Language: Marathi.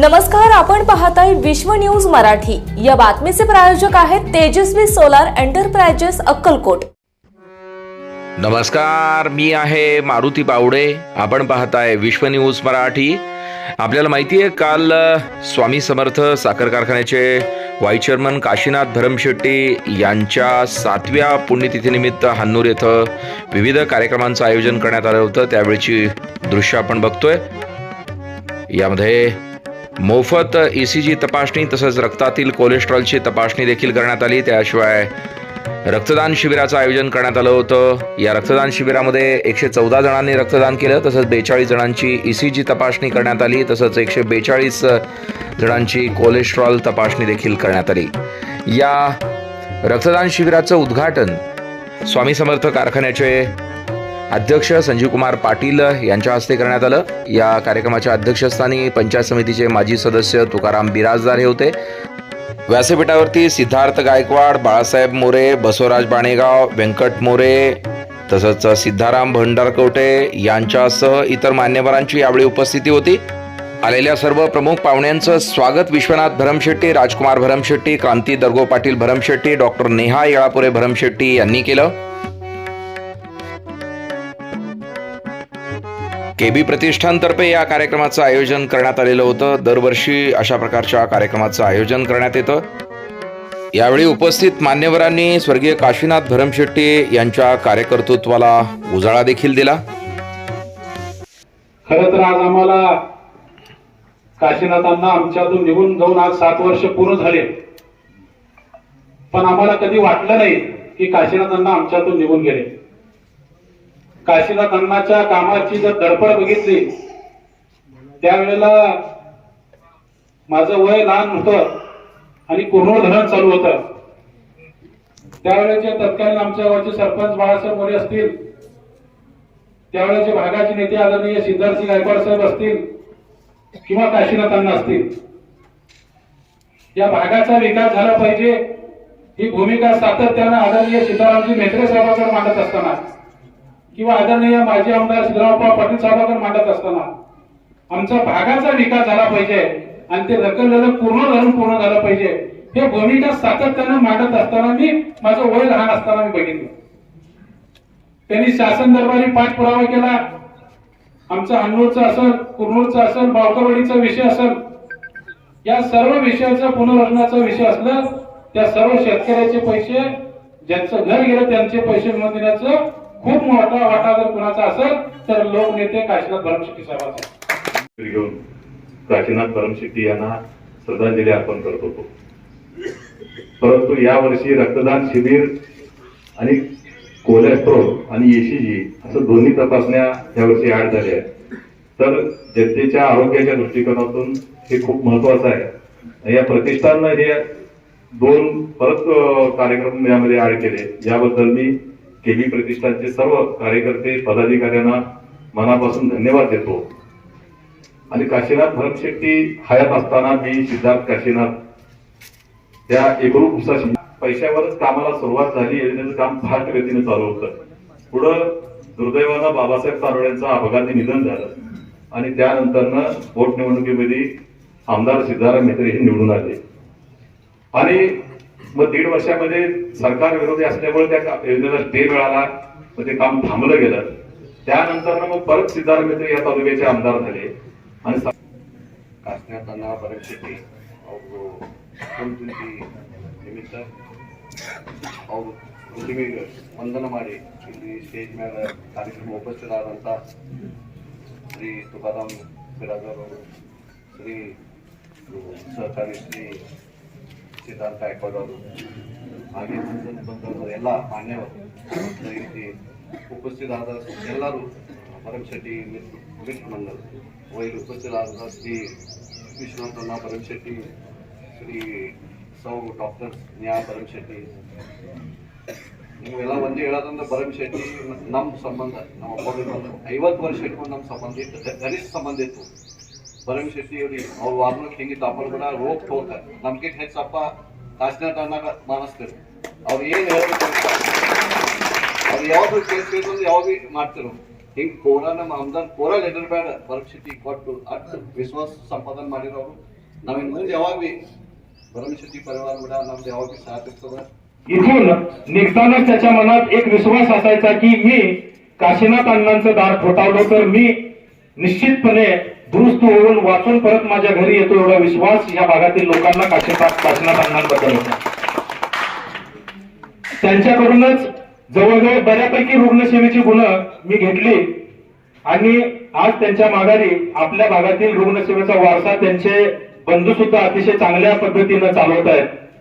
नमस्कार आपण पाहताय विश्व न्यूज मराठी. या बातमीचे प्रायोजक आहेत तेजस्वी सोलार एंटरप्राइजेस अक्कलकोट. नमस्कार मी आहे मारुती पावडे आपण पाहताय विश्व न्यूज मराठी. आपल्याला माहिती आहे काल स्वामी समर्थ साखर कारखान्याचे वाईस चेअरमन काशीनाथ धरमशेट्टी यांच्या सातव्या पुण्यतिथीनिमित्त हान्नूर येथं विविध कार्यक्रमांचं आयोजन करण्यात आलं होतं. त्यावेळची दृश्य आपण बघतोय. यामध्ये मोफत ई सी जी तपासणी तसंच रक्तातील कोलेस्ट्रॉलची तपासणी देखील करण्यात आली. त्याशिवाय रक्तदान शिबिराचं आयोजन करण्यात आलं होतं. या रक्तदान शिबिरामध्ये एकशे चौदा जणांनी रक्तदान केलं तसंच बेचाळीस जणांची ई सी जी तपासणी करण्यात आली तसंच एकशे बेचाळीस जणांची कोलेस्ट्रॉल तपासणी देखील करण्यात आली. या रक्तदान शिबिराचं उद्घाटन स्वामी समर्थ कारखान्याचे अध्यक्ष संजीव कुमार पाटील यांच्या हस्ते करण्यात आलं. या कार्यक्रमाच्या अध्यक्षस्थानी पंचायत समितीचे माजी सदस्य तुकाराम बिराजदार हे होते. व्यासपीठावरती सिद्धार्थ गायकवाड बाळासाहेब मोरे बसवराज बाणेगाव व्यंकट मोरे तसंच सिद्धाराम भंडारकवटे यांच्यासह इतर मान्यवरांची यावेळी उपस्थिती होती. आलेल्या सर्व प्रमुख पाहुण्यांचं स्वागत. विश्वनाथ भरमशेट्टी राजकुमार भरमशेट्टी क्रांती दर्गो पाटील भरमशेट्टी डॉक्टर नेहा येळापुरे भरमशेट्टी यांनी केलं. केबी प्रतिष्ठानतर्फे या कार्यक्रमाचं आयोजन करण्यात आलेलं होतं. दरवर्षी अशा प्रकारच्या कार्यक्रमाचं आयोजन करण्यात येतं. यावेळी उपस्थित मान्यवरांनी स्वर्गीय काशीनाथ भरमशेट्टी यांच्या कार्यकर्तृत्वाला उजाळा देखील दिला. खरं तर आज आम्हाला काशीनाथांना आमच्यातून निघून जाऊन आज सात वर्ष पूर्ण झाले. पण आम्हाला कधी वाटलं नाही की काशीनाथांना आमच्यातून निघून गेले. काशीनाथ अण्णाच्या कामाची जर धडपड बघितली त्यावेळेला माझं वय लहान होतं आणि कोरोना धरण चालू होतं. त्यावेळेचे तत्कालीन आमच्या गावचे सरपंच बाळासाहेब मोरे असतील त्यावेळेचे भागाचे नेते आदरणीय सिद्धार्थसिंग गायकवाड साहेब असतील किंवा काशीनाथांना असतील. या भागाचा विकास झाला पाहिजे ही भूमिका सातत्यानं आदरणीय सीतारामजी मेत्रे साहेबांकडे मांडत असताना. किंवा आदरणीय माजी आमदार सिद्धरामप्पा पाटील साहेबांवर मांडत असताना आमचा भागाचा विकास झाला पाहिजे आणि ते रखडलेलं पूर्ण धरून पूर्ण झालं पाहिजे हे भूमिका सातत्यानं मांडत असताना मी माझं वय लहान असताना मी बघितलं. त्यांनी शासन दरबारी पाठपुरावा केला. आमचा हन्नूरचा असेल कुर्नूरचा असेल बावकरवाडीचा विषय असेल या सर्व विषयाचा पुनर्रचनाचा विषय असलं त्या सर्व शेतकऱ्याचे पैसे ज्यांचं घर गेलं त्यांचे पैसे मिळवून देण्याचं खूप मोठा वाटा जर कुणाचा असेल तर लोकनेते काशीनाथ भरमशेट्टी साहेबांचा. घेऊन काशीनाथ भरमशेट्टी यांना श्रद्धांजली अर्पण करत होतो. परंतु यावर्षी रक्तदान शिबिर आणि कोलेस्ट्रॉल आणि एसीजी असं दोन्ही तपासण्या यावर्षी ऍड झाल्या आहेत. तर जनतेच्या आरोग्याच्या दृष्टिकोनातून हे खूप महत्वाचं आहे. या प्रतिष्ठाननं हे दोन परत कार्यक्रम यामध्ये ऍड केले. याबद्दल मी केबी प्रतिष्ठानचे सर्व कार्यकर्ते पदाधिकाऱ्यांना मनापासून धन्यवाद देतो. आणि काशीनाथ भरत शेट्टी हयात असताना मी सिद्धार्थ काशीनाथ त्या एकरूप पैशावरच कामाला सुरुवात झाली योजनेचं काम फास्ट गतीने चालू होतं. पुढं दुर्दैवानं बाबासाहेब तारोड्यांचं अपघाती निधन झालं. आणि त्यानंतरनं पोटनिवडणुकीमध्ये आमदार सिद्धाराम मेत्रे हे निवडून आले. आणि मग दीड वर्षामध्ये सरकार विरोधी असल्यामुळे त्या का- योजनेला स्टे मिळाला मग ते काम थांबलं गेलं त्यानंतर मग परत सिद्धाराम मेत्रे या तालुक्याचे आमदार झाले आणि ಸ- ಕಾಶ್ಮೀರತನ ಪರೀಕ್ಷೆಗೆ ಅವರು ಕುಂತಿ ನಿಮಿತ್ತ ಅವರು ಪ್ರತಿಮೆಗೆ ವಂದನ ಮಾಡಿ ಇಲ್ಲಿ ಸ್ಟೇಜ್ ಮೇಲೆ ಕಾರ್ಯಕ್ರಮ ಉಪಸ್ಥಿತರಾದಂಥ ಶ್ರೀ ತುಕಾರಾಮ್ ಬಿರಾದರ್ ಅವರು ಶ್ರೀ ಸಹಕಾರಿ ಶ್ರೀ ಸಿದ್ಧಾರ್ಥ ಹಾಕೊಳ್ಳೋರು ಹಾಗೆ ಮುಂದೆ ಬಂದವರು ಎಲ್ಲ ಮಾನ್ಯವರು. ಉಪಸ್ಥಿತರಾದ ಎಲ್ಲರೂ ಭರಮಶೆಟ್ಟಿ ಉಮೇಶ್ ಮಂಗಲ್ ವೈಲ್ ಉಪಸ್ಥಿತರಾದ ಶ್ರೀ ವಿಶ್ವನಾಥಣ್ಣ ಭರಮಶೆಟ್ಟಿ ಶ್ರೀ ಸೌ ಡಾಕ್ಟರ್ ನ್ಯಾ ಭರಮಶೆಟ್ಟಿ ನೀವೆಲ್ಲ ಒಂದೇ ಹೇಳೋದಂದ್ರೆ ಭರಮಶೆಟ್ಟಿ ಶೆಟ್ಟಿ ನಮ್ಮ ಸಂಬಂಧ, ನಮ್ಮ ಅಪ್ಪ ಐವತ್ತು ವರ್ಷ ಇಟ್ಕೊಂಡು ನಮ್ಮ ಸಂಬಂಧ ಇತ್ತು ಗರಿಷ್ಠ ಸಂಬಂಧ ಇತ್ತು. ಭರಮಶೆಟ್ಟಿ ಅವ್ರಿಗೆ ಅವ್ರು ವಾರ್ನಕ್ಕೆ ಹೆಂಗಿತ್ತು ಅಪ್ಪನ ಕೂಡ ರೋಗ್ ಹೋಗ್ತಾರೆ ನಮ್ಗೆ ಹೆಚ್ಚಪ್ಪ ಕಾಶಿನಾಥ ಅನ್ನಾಗ ಮಾನಸ್ತಾರೆ ಅವ್ರು ಏನು ಹೇಳ್ಬೇಕು ಅವ್ರು ಯಾವ್ದು ಕೇಸ್ ಕೇಳಿದ್ರು ಯಾವ್ದು ಮಾಡ್ತಿರೋ ಹಿಂಗ್ ಕೋರಾ ನಮ್ಮ ಆಮದಾರ್ ಕೋರಾ ಲೆಟರ್ ಬೇಡ ಪರಿಸ್ಥಿತಿ ಕೊಟ್ಟು ಅಷ್ಟು ವಿಶ್ವಾಸ ಸಂಪಾದನೆ ಮಾಡಿರೋರು ನಾವಿನ್ ಮುಂದೆ ಯಾವಾಗ ಬಿ ಭರಮಶೆಟ್ಟಿ ಪರಿವಾರ ಕೂಡ ನಮ್ದು ಯಾವಾಗ ಬಿ ಸಾಥ್ ಇರ್ತದ इथून निघतानाच त्याच्या मनात एक विश्वास असायचा की मी काशीनाथ अण्णांचं दार ठोठावलं तर मी निश्चितपणे दुरुस्त होऊन वाचून परत माझ्या घरी येतो एवढा विश्वास या भागातील लोकांना काशीनाथ होता. त्यांच्याकडूनच जवळजवळ बऱ्यापैकी रुग्णसेवेची गुणं मी घेतली. आणि आज त्यांच्या माघारी आपल्या भागातील रुग्णसेवेचा वारसा त्यांचे बंधू सुद्धा अतिशय चांगल्या पद्धतीनं चालवत आहेत.